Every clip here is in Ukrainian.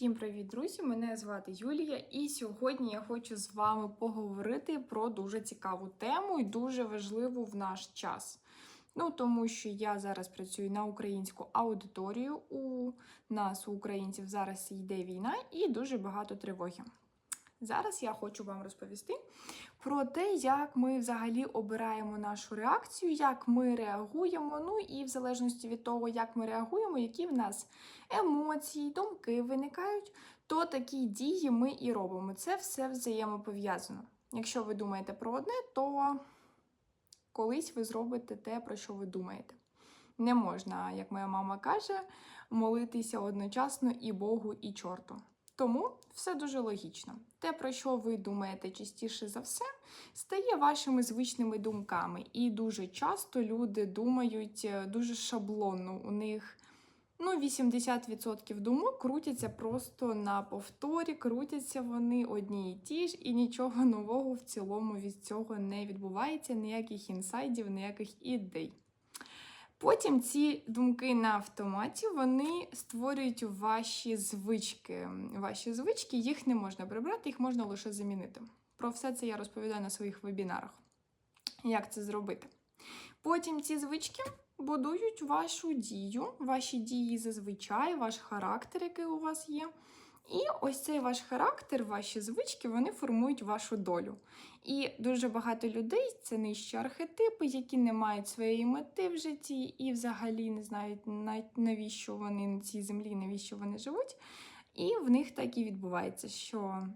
Всім привіт, друзі! Мене звати Юлія, і сьогодні я хочу з вами поговорити про дуже цікаву тему і дуже важливу в наш час. Ну, тому що я зараз працюю на українську аудиторію. У нас, у українців, зараз йде війна і дуже багато тривоги. Зараз я хочу вам розповісти про те, як ми взагалі обираємо нашу реакцію, як ми реагуємо. Ну і в залежності від того, як ми реагуємо, які в нас емоції, думки виникають, то такі дії ми і робимо. Це все взаємопов'язано. Якщо ви думаєте про одне, то колись ви зробите те, про що ви думаєте. Не можна, як моя мама каже, молитися одночасно і Богу, і чорту. Тому все дуже логічно. Те, про що ви думаєте частіше за все, стає вашими звичними думками. І дуже часто люди думають е, дуже шаблонно. У них ну, 80% думок крутяться просто на повторі, крутяться вони одні і ті ж, і нічого нового в цілому від цього не відбувається, ніяких інсайдів, ніяких ідей. Потім ці думки на автоматі вони створюють ваші звички. Ваші звички їх не можна прибрати, їх можна лише замінити. Про все це я розповідаю на своїх вебінарах. Як це зробити? Потім ці звички будують вашу дію, ваші дії зазвичай, ваш характер, який у вас є. І ось цей ваш характер, ваші звички, вони формують вашу долю. І дуже багато людей це нижчі архетипи, які не мають своєї мети в житті і взагалі не знають, навіщо вони на цій землі, навіщо вони живуть. І в них так і відбувається, що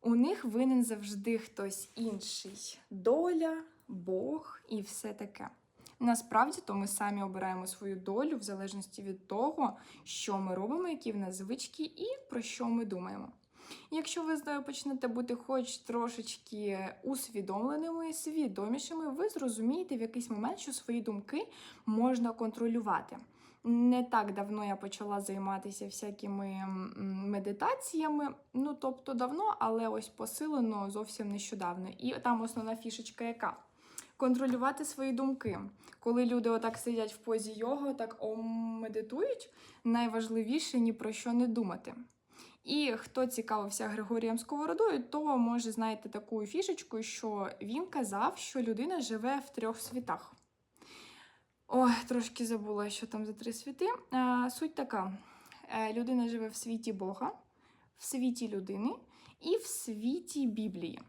у них винен завжди хтось інший доля, Бог і все таке. Насправді, то ми самі обираємо свою долю в залежності від того, що ми робимо, які в нас звички і про що ми думаємо. Якщо ви почнете бути хоч трошечки усвідомленими, свідомішими, ви зрозумієте в якийсь момент, що свої думки можна контролювати. Не так давно я почала займатися всякими медитаціями, ну тобто давно, але ось посилено зовсім нещодавно. І там основна фішечка яка? Контролювати свої думки. Коли люди отак сидять в позі його, так медитують, найважливіше ні про що не думати. І хто цікавився Григорієм Сковородою, то може знаєте таку фішечку, що він казав, що людина живе в трьох світах. Ой, трошки забула, що там за три світи. Суть така: е, людина живе в світі Бога, в світі людини і в світі Біблії.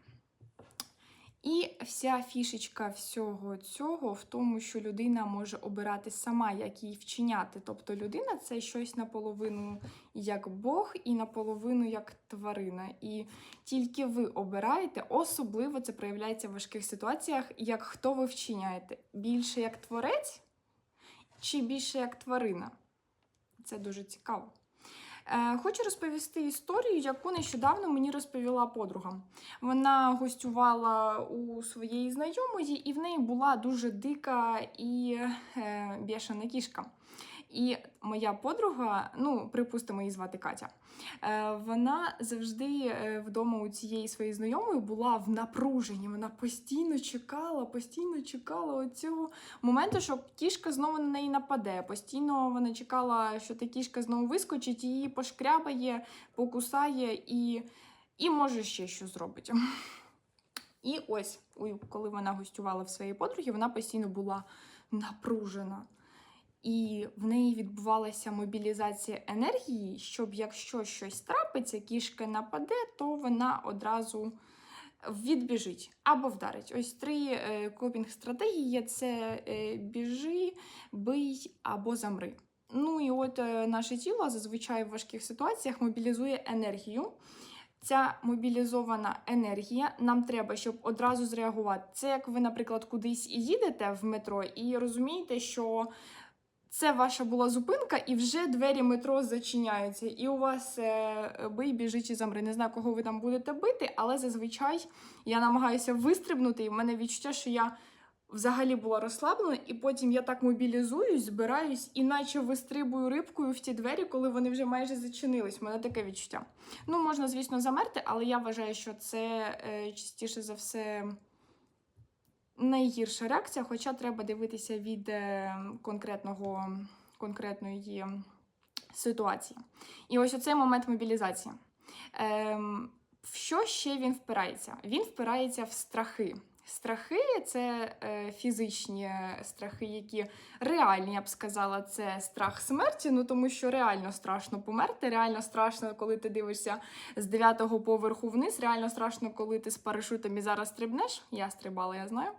І вся фішечка всього цього в тому, що людина може обирати сама, як її вчиняти. Тобто людина це щось наполовину як Бог і наполовину як тварина. І тільки ви обираєте, особливо це проявляється в важких ситуаціях, як хто ви вчиняєте. Більше як творець чи більше як тварина. Це дуже цікаво. Е, хочу розповісти історію, яку нещодавно мені розповіла подруга. Вона гостювала у своєї знайомої, і в неї була дуже дика і е, бішана кішка. І моя подруга, ну, припустимо, її звати Катя, е, вона завжди е, вдома у цієї своєї знайомої була в напруженні. Вона постійно чекала, постійно чекала цього моменту, що кішка знову на неї нападе. Постійно вона чекала, що та кішка знову вискочить, її пошкрябає, покусає і, і може ще щось зробить. І ось, коли вона гостювала в своїй подруги, вона постійно була напружена. І в неї відбувалася мобілізація енергії, щоб якщо щось трапиться, кішка нападе, то вона одразу відбіжить або вдарить. Ось три е, копінг-стратегії це е, біжи, бий або замри. Ну і от е, наше тіло зазвичай в важких ситуаціях мобілізує енергію. Ця мобілізована енергія нам треба, щоб одразу зреагувати. Це як ви, наприклад, кудись і їдете в метро і розумієте, що це ваша була зупинка, і вже двері метро зачиняються. І у вас е, бий, біжи чи замри. Не знаю, кого ви там будете бити, але зазвичай я намагаюся вистрибнути, і в мене відчуття, що я взагалі була розслаблена, і потім я так мобілізуюсь, збираюсь, і наче вистрибую рибкою в ті двері, коли вони вже майже зачинились. У мене таке відчуття. Ну, можна, звісно, замерти, але я вважаю, що це е, частіше за все найгірша реакція, хоча треба дивитися від е, конкретного, конкретної ситуації. І ось оцей момент мобілізації. Ем, в що ще він впирається? Він впирається в страхи. Страхи це е, фізичні страхи, які реальні, я б сказала, це страх смерті. Ну тому що реально страшно померти. Реально страшно, коли ти дивишся з дев'ятого поверху вниз. Реально страшно, коли ти з парашутом і зараз стрибнеш. Я стрибала, я знаю.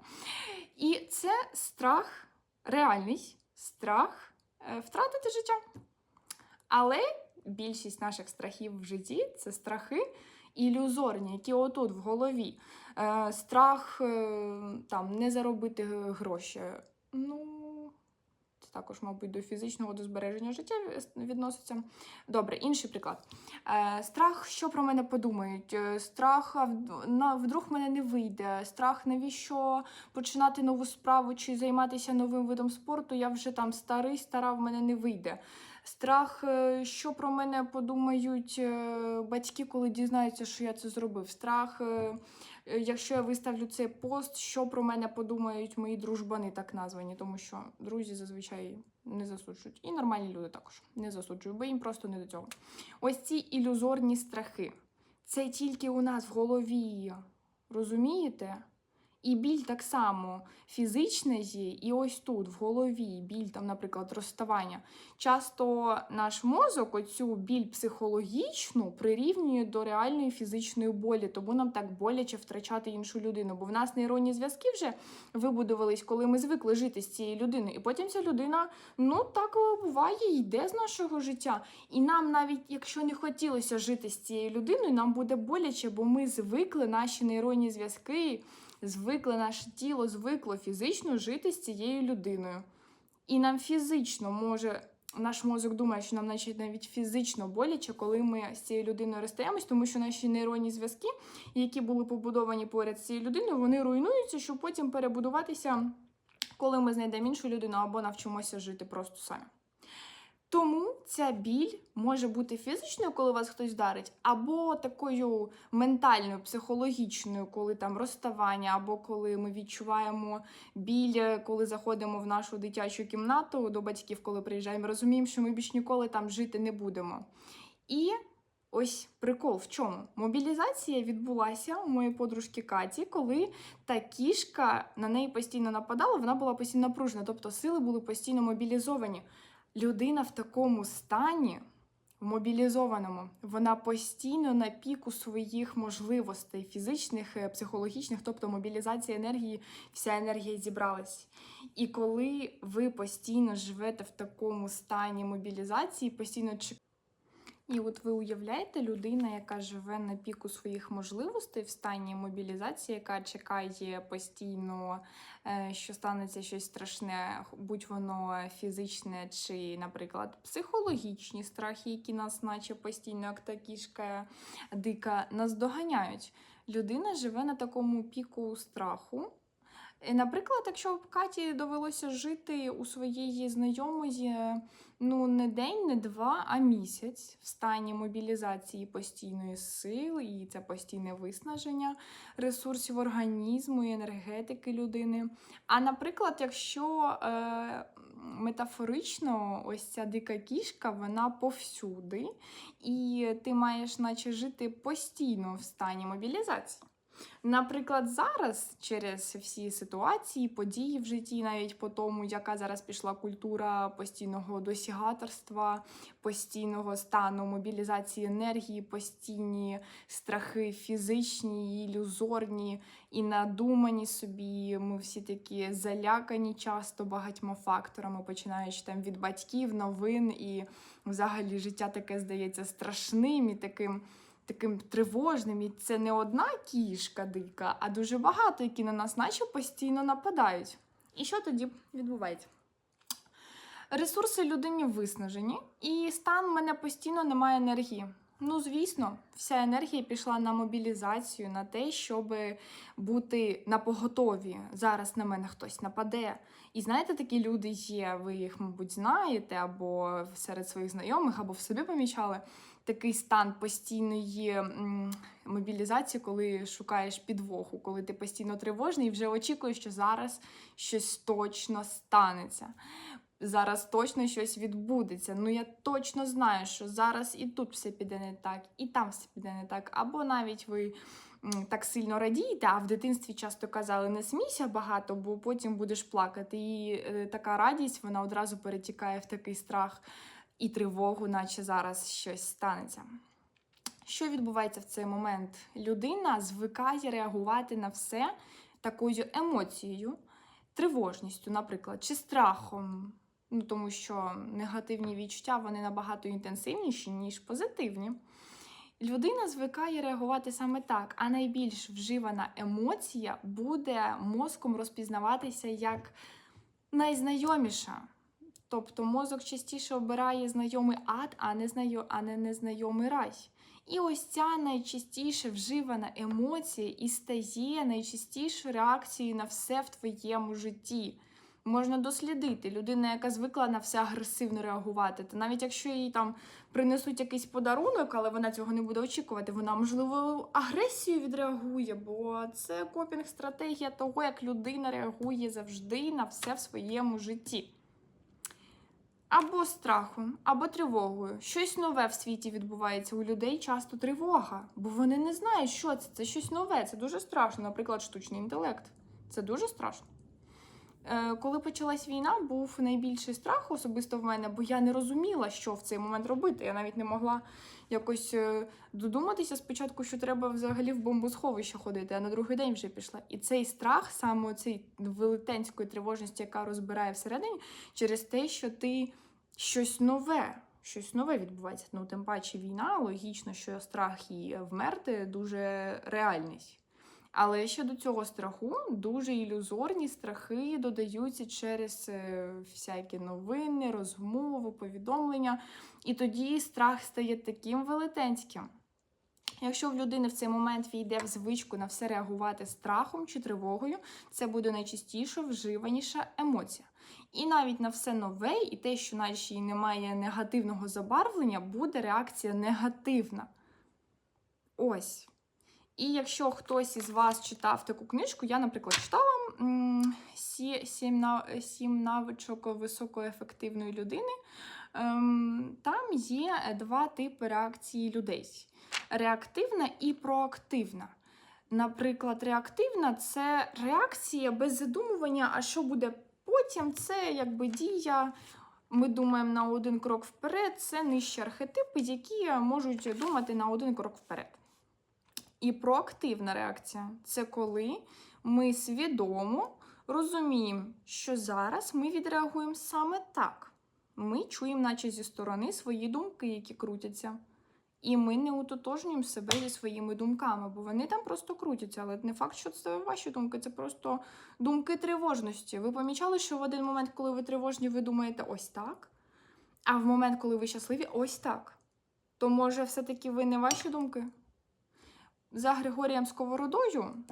І це страх, реальний страх е, втратити життя. Але більшість наших страхів в житті це страхи ілюзорні, які отут в голові. Е, страх е, там не заробити гроші. Ну, це також, мабуть, до фізичного до збереження життя відноситься. Добре, інший приклад. Е, страх, що про мене подумають, Е, страх, на вдруг мене не вийде, страх, навіщо починати нову справу чи займатися новим видом спорту. Я вже там старий, стара, в мене не вийде. Страх, е, що про мене подумають е, батьки, коли дізнаються, що я це зробив. Страх, е, якщо я виставлю цей пост, що про мене подумають мої дружбани, так названі, тому що друзі зазвичай не засуджують. І нормальні люди також не засуджують, бо їм просто не до цього. Ось ці ілюзорні страхи. Це тільки у нас в голові. Розумієте? І біль так само фізична є, і ось тут, в голові, біль, там, наприклад, розставання. Часто наш мозок оцю біль психологічну прирівнює до реальної фізичної болі, тому нам так боляче втрачати іншу людину. Бо в нас нейронні зв'язки вже вибудувались, коли ми звикли жити з цією людиною. І потім ця людина, ну так буває, йде з нашого життя. І нам, навіть якщо не хотілося жити з цією людиною, нам буде боляче, бо ми звикли наші нейронні зв'язки звикле наше тіло, звикло фізично жити з цією людиною. І нам фізично може, наш мозок думає, що нам наче навіть фізично боляче, коли ми з цією людиною розстаємось, тому що наші нейронні зв'язки, які були побудовані поряд з цією людиною, вони руйнуються, щоб потім перебудуватися, коли ми знайдемо іншу людину або навчимося жити просто самі. Тому ця біль може бути фізичною, коли вас хтось вдарить, або такою ментальною, психологічною, коли там розставання, або коли ми відчуваємо біль, коли заходимо в нашу дитячу кімнату до батьків, коли приїжджаємо, розуміємо, що ми більш ніколи там жити не будемо. І ось прикол в чому? Мобілізація відбулася у моєї подружки Каті, коли та кішка на неї постійно нападала, вона була постійно напружена, тобто сили були постійно мобілізовані людина в такому стані, в мобілізованому, вона постійно на піку своїх можливостей фізичних, е, психологічних, тобто мобілізація енергії, вся енергія зібралась. І коли ви постійно живете в такому стані мобілізації, постійно чекаєте. І от ви уявляєте, людина, яка живе на піку своїх можливостей в стані мобілізації, яка чекає постійно, е, що станеться щось страшне, будь воно фізичне чи, наприклад, психологічні страхи, які нас, наче постійно, як та кішка дика, нас доганяють. Людина живе на такому піку страху. І, Наприклад, якщо б Каті довелося жити у своєї знайомої ну не день, не два, а місяць в стані мобілізації постійної сили, і це постійне виснаження ресурсів організму і енергетики людини. А наприклад, якщо е, метафорично, ось ця дика кішка, вона повсюди, і ти маєш, наче жити постійно в стані мобілізації. Наприклад, зараз через всі ситуації, події в житті, навіть по тому, яка зараз пішла культура постійного досягаторства, постійного стану мобілізації енергії, постійні страхи фізичні, ілюзорні і надумані собі. Ми всі такі залякані часто багатьма факторами, починаючи там від батьків, новин, і взагалі життя таке здається страшним і таким таким тривожним, і це не одна кішка дика, а дуже багато, які на нас наче постійно нападають. І що тоді відбувається? Ресурси людині виснажені, і стан в мене постійно немає енергії. Ну, звісно, вся енергія пішла на мобілізацію, на те, щоб бути на поготові. Зараз на мене хтось нападе. І знаєте, такі люди є, ви їх, мабуть, знаєте, або серед своїх знайомих, або в собі помічали такий стан постійної мобілізації, коли шукаєш підвоху, коли ти постійно тривожний і вже очікуєш, що зараз щось точно станеться. зараз точно щось відбудеться. Ну я точно знаю, що зараз і тут все піде не так, і там все піде не так. Або навіть ви так сильно радієте, а в дитинстві часто казали не смійся багато, бо потім будеш плакати. І е, така радість вона одразу перетікає в такий страх і тривогу, наче зараз щось станеться. Що відбувається в цей момент? Людина звикає реагувати на все такою емоцією, тривожністю, наприклад, чи страхом. Ну, тому що негативні відчуття вони набагато інтенсивніші, ніж позитивні. Людина звикає реагувати саме так, а найбільш вживана емоція буде мозком розпізнаватися як найзнайоміша. Тобто мозок частіше обирає знайомий ад, а не, знайо... а не незнайомий рай. І ось ця найчастіше вживана емоція і стає найчастішою реакцією на все в твоєму житті. Можна дослідити людина, яка звикла на все агресивно реагувати. Та навіть якщо їй там принесуть якийсь подарунок, але вона цього не буде очікувати, вона, можливо, агресією відреагує, бо це копінг-стратегія того, як людина реагує завжди на все в своєму житті. Або страхом, або тривогою. Щось нове в світі відбувається у людей, часто тривога, бо вони не знають, що це. Це щось нове, це дуже страшно. Наприклад, штучний інтелект. Це дуже страшно. Е, Коли почалась війна, був найбільший страх особисто в мене, бо я не розуміла, що в цей момент робити. Я навіть не могла якось е, додуматися спочатку, що треба взагалі в бомбосховище ходити, а на другий день вже пішла. І цей страх, саме цієї велетенської тривожності, яка розбирає всередині, через те, що ти щось нове. Щось нове відбувається. Ну, тим паче війна, логічно, що страх і вмерти дуже реальність. Але ще до цього страху дуже ілюзорні страхи додаються через е, всякі новини, розмови, повідомлення. І тоді страх стає таким велетенським. Якщо в людини в цей момент війде в звичку на все реагувати страхом чи тривогою, це буде найчастіше вживаніша емоція. І навіть на все нове, і те, що наче й немає негативного забарвлення, буде реакція негативна. Ось. І якщо хтось із вас читав таку книжку, я, наприклад, читала «Сім нав- «Сім навичок високоефективної людини. Ем, Там є два типи реакції людей: реактивна і проактивна. Наприклад, реактивна це реакція без задумування, а що буде потім, це якби дія. Ми думаємо на один крок вперед, це нижчі архетипи, які можуть думати на один крок вперед. І проактивна реакція це коли ми свідомо розуміємо, що зараз ми відреагуємо саме так. Ми чуємо, наче зі сторони, свої думки, які крутяться. І ми не утотожнюємо себе зі своїми думками, бо вони там просто крутяться. Але не факт, що це ваші думки, це просто думки тривожності. Ви помічали, що в один момент, коли ви тривожні, ви думаєте ось так, а в момент, коли ви щасливі, ось так. То може, все-таки ви не ваші думки? За Григорієм Сковородою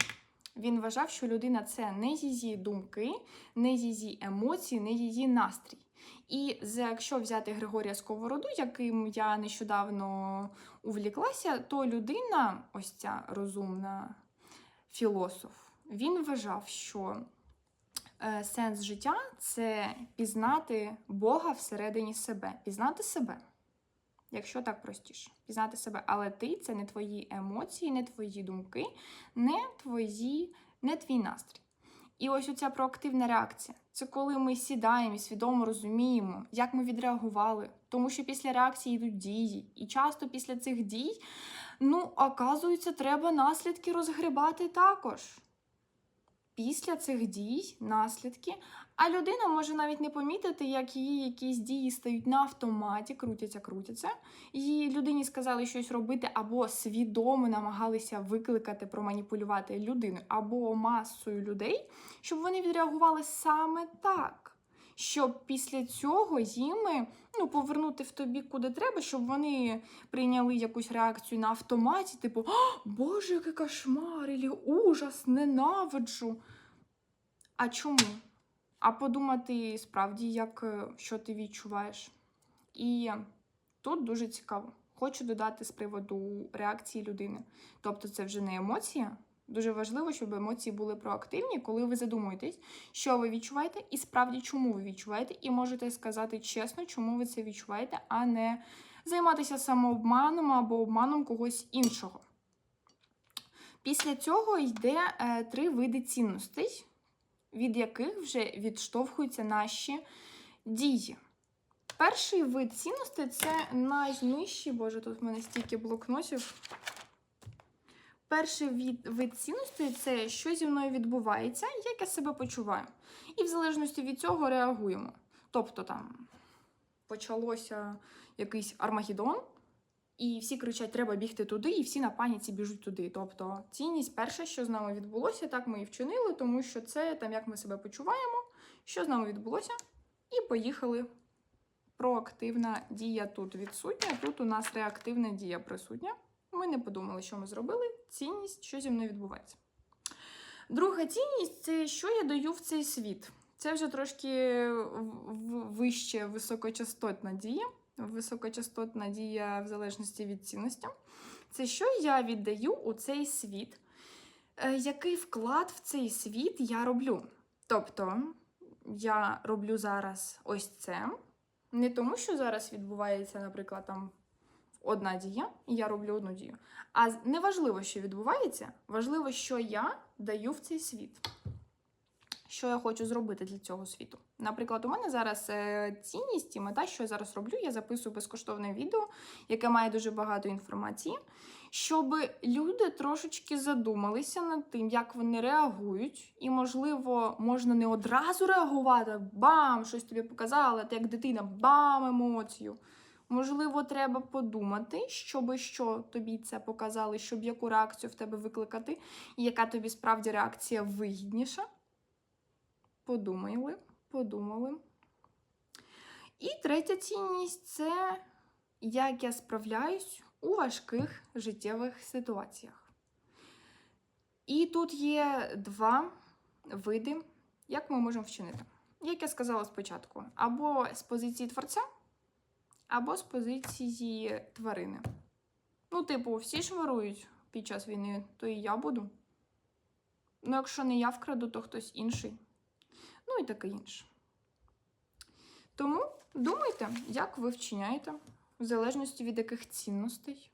він вважав, що людина це не її думки, не її емоції, не її настрій. І якщо взяти Григорія Сковороду, яким я нещодавно увліклася, то людина, ось ця розумна філософ, він вважав, що е, сенс життя це пізнати Бога всередині себе, пізнати себе. Якщо так простіше, пізнати себе, але ти це не твої емоції, не твої думки, не твої, не твій настрій. І ось оця проактивна реакція. Це коли ми сідаємо і свідомо розуміємо, як ми відреагували, тому що після реакції йдуть дії. І часто після цих дій, ну, оказується, треба наслідки розгрібати також. Після цих дій, наслідки, а людина може навіть не помітити, як її якісь дії стають на автоматі, крутяться, крутяться. Їй людині сказали щось робити, або свідомо намагалися викликати, проманіпулювати людину або масою людей, щоб вони відреагували саме так. Щоб після цього їм ну, повернути в тобі куди треба, щоб вони прийняли якусь реакцію на автоматі, типу Боже, який кошмар, ілі ужас, ненавиджу. А чому? А подумати справді, як е, що ти відчуваєш. І тут дуже цікаво. Хочу додати з приводу реакції людини. Тобто, це вже не емоція, Дуже важливо, щоб емоції були проактивні, коли ви задумуєтесь, що ви відчуваєте, і справді чому ви відчуваєте, і можете сказати чесно, чому ви це відчуваєте, а не займатися самообманом або обманом когось іншого. Після цього йде е, три види цінностей, від яких вже відштовхуються наші дії. Перший вид цінностей це найнижчий, боже, тут в мене стільки блокнотів. Перший від, вид цінностей це що зі мною відбувається, як я себе почуваю. І в залежності від цього реагуємо. Тобто там почалося якийсь Армагеддон, і всі кричать, треба бігти туди, і всі на паніці біжуть туди. Тобто цінність перше, що з нами відбулося, так ми і вчинили, тому що це там, як ми себе почуваємо, що з нами відбулося, і поїхали. Проактивна дія тут відсутня, тут у нас реактивна дія присутня. Ми не подумали, що ми зробили. Цінність, що зі мною відбувається. Друга цінність це що я даю в цей світ. Це вже трошки вище високочастотна дія. Високочастотна дія в залежності від цінності. Це що я віддаю у цей світ, е, який вклад в цей світ я роблю. Тобто я роблю зараз ось це. Не тому, що зараз відбувається, наприклад, там одна дія, і я роблю одну дію. А неважливо, що відбувається, важливо, що я даю в цей світ. Що я хочу зробити для цього світу. Наприклад, у мене зараз е, цінність і мета, що я зараз роблю, я записую безкоштовне відео, яке має дуже багато інформації, щоб люди трошечки задумалися над тим, як вони реагують, і, можливо, можна не одразу реагувати, бам, щось тобі показала, ти як дитина, бам, емоцію. Можливо, треба подумати, щоб що тобі це показали, щоб яку реакцію в тебе викликати, і яка тобі справді реакція вигідніша. Подумали, подумали. І третя цінність це як я справляюсь у важких життєвих ситуаціях. І тут є два види, як ми можемо вчинити. Як я сказала спочатку, або з позиції творця або з позиції тварини. Ну, типу, всі ж ворують під час війни, то і я буду. Ну, якщо не я вкраду, то хтось інший. Ну і таке інше. Тому думайте, як ви вчиняєте, в залежності від яких цінностей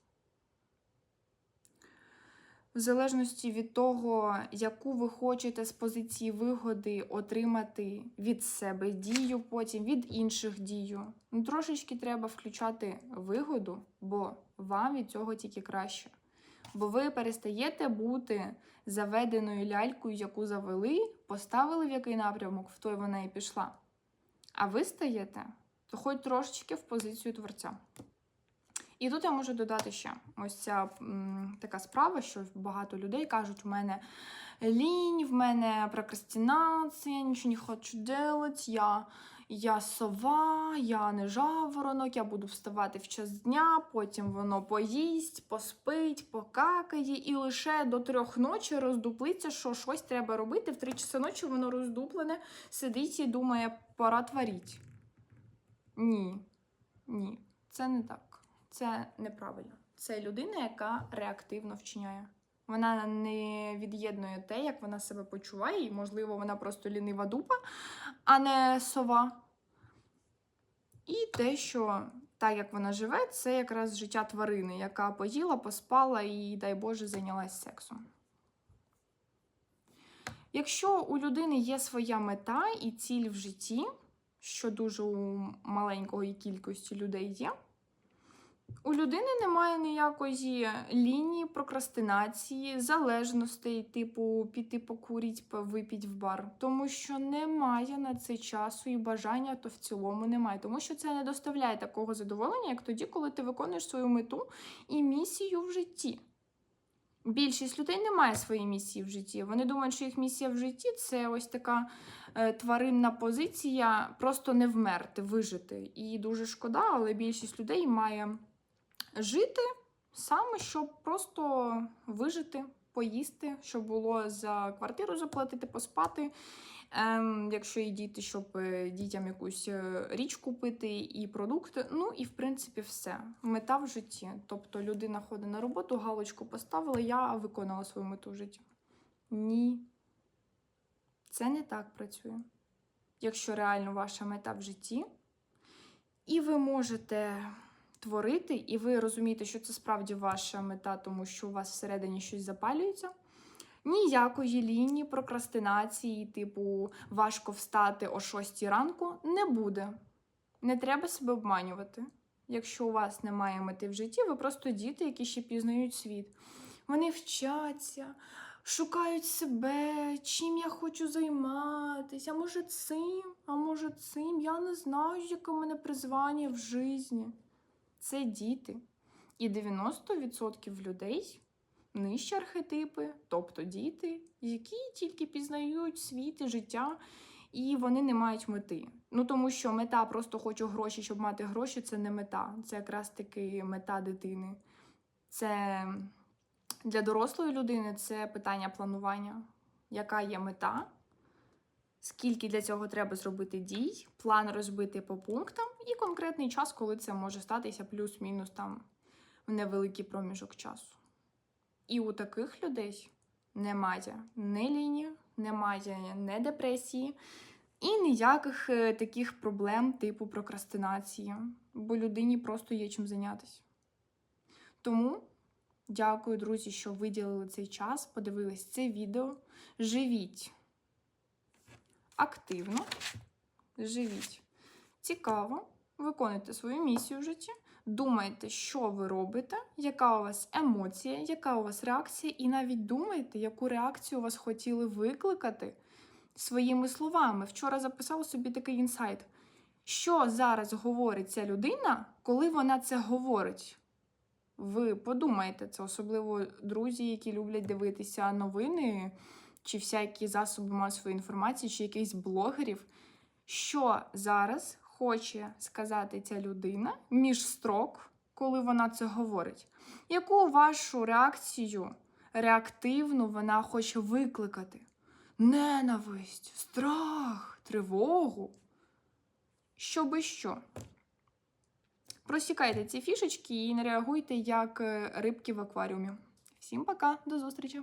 в залежності від того, яку ви хочете з позиції вигоди отримати від себе дію, потім від інших дію. Ну, Трошечки треба включати вигоду, бо вам від цього тільки краще. Бо ви перестаєте бути заведеною лялькою, яку завели, поставили в який напрямок, в той вона і пішла. А ви стаєте, то хоч трошечки в позицію творця. І тут я можу додати ще ось ця м, така справа, що багато людей кажуть, у мене лінь, в мене прокрастинація, нічого не хочу делать, я я сова, я не жаворонок, я буду вставати в час дня, потім воно поїсть, поспить, покакає, і лише до трьох ночі роздуплиться, що щось треба робити. В три часи ночі воно роздуплене, сидить і думає, пора творіть. Ні, ні, це не так це неправильно. Це людина, яка реактивно вчиняє. Вона не від'єднує те, як вона себе почуває, і, можливо, вона просто лінива дупа, а не сова. І те, що так, як вона живе, це якраз життя тварини, яка поїла, поспала і, дай Боже, зайнялась сексом. Якщо у людини є своя мета і ціль в житті, що дуже у маленької кількості людей є, у людини немає ніякої лінії прокрастинації, залежностей, типу піти покуріть, випіть в бар, тому що немає на це часу і бажання, то в цілому немає. Тому що це не доставляє такого задоволення, як тоді, коли ти виконуєш свою мету і місію в житті. Більшість людей не має своєї місії в житті. Вони думають, що їх місія в житті це ось така е, тваринна позиція, просто не вмерти, вижити. І дуже шкода, але більшість людей має жити саме, щоб просто вижити, поїсти, щоб було за квартиру заплатити, поспати. Ем, Якщо є діти, щоб е, дітям якусь е, річ купити і продукти. Ну і в принципі все. Мета в житті. Тобто людина ходить на роботу, галочку поставила, я виконала свою мету в житті. Ні. Це не так працює. Якщо реально ваша мета в житті, і ви можете творити, і ви розумієте, що це справді ваша мета, тому що у вас всередині щось запалюється. Ніякої лінії прокрастинації, типу важко встати о 6 ранку, не буде. Не треба себе обманювати. Якщо у вас немає мети в житті, ви просто діти, які ще пізнають світ. Вони вчаться, шукають себе, чим я хочу займатися. А може цим, а може цим. Я не знаю, яке в мене призвання в житті. Це діти. І 90% людей нижчі архетипи, тобто діти, які тільки пізнають світ і життя, і вони не мають мети. Ну тому що мета просто хочу гроші, щоб мати гроші, це не мета. Це якраз таки мета дитини. Це для дорослої людини це питання планування. Яка є мета? Скільки для цього треба зробити дій, план розбити по пунктам і конкретний час, коли це може статися, плюс-мінус там в невеликий проміжок часу. І у таких людей немає ні лінії, немає ні депресії і ніяких е, таких проблем типу прокрастинації, бо людині просто є чим зайнятися. Тому дякую, друзі, що виділили цей час, подивились це відео. Живіть активно, живіть цікаво, виконуйте свою місію в житті. Думайте, що ви робите, яка у вас емоція, яка у вас реакція, і навіть думайте, яку реакцію у вас хотіли викликати своїми словами. Вчора записала собі такий інсайт. Що зараз говорить ця людина, коли вона це говорить? Ви подумайте це, особливо друзі, які люблять дивитися новини чи всякі засоби масової інформації, чи якихось блогерів. Що зараз хоче сказати ця людина між строк, коли вона це говорить? Яку вашу реакцію реактивну вона хоче викликати? Ненависть, страх, тривогу. Щоби що? Просікайте ці фішечки і не реагуйте як е, рибки в акваріумі. Всім пока, до зустрічі!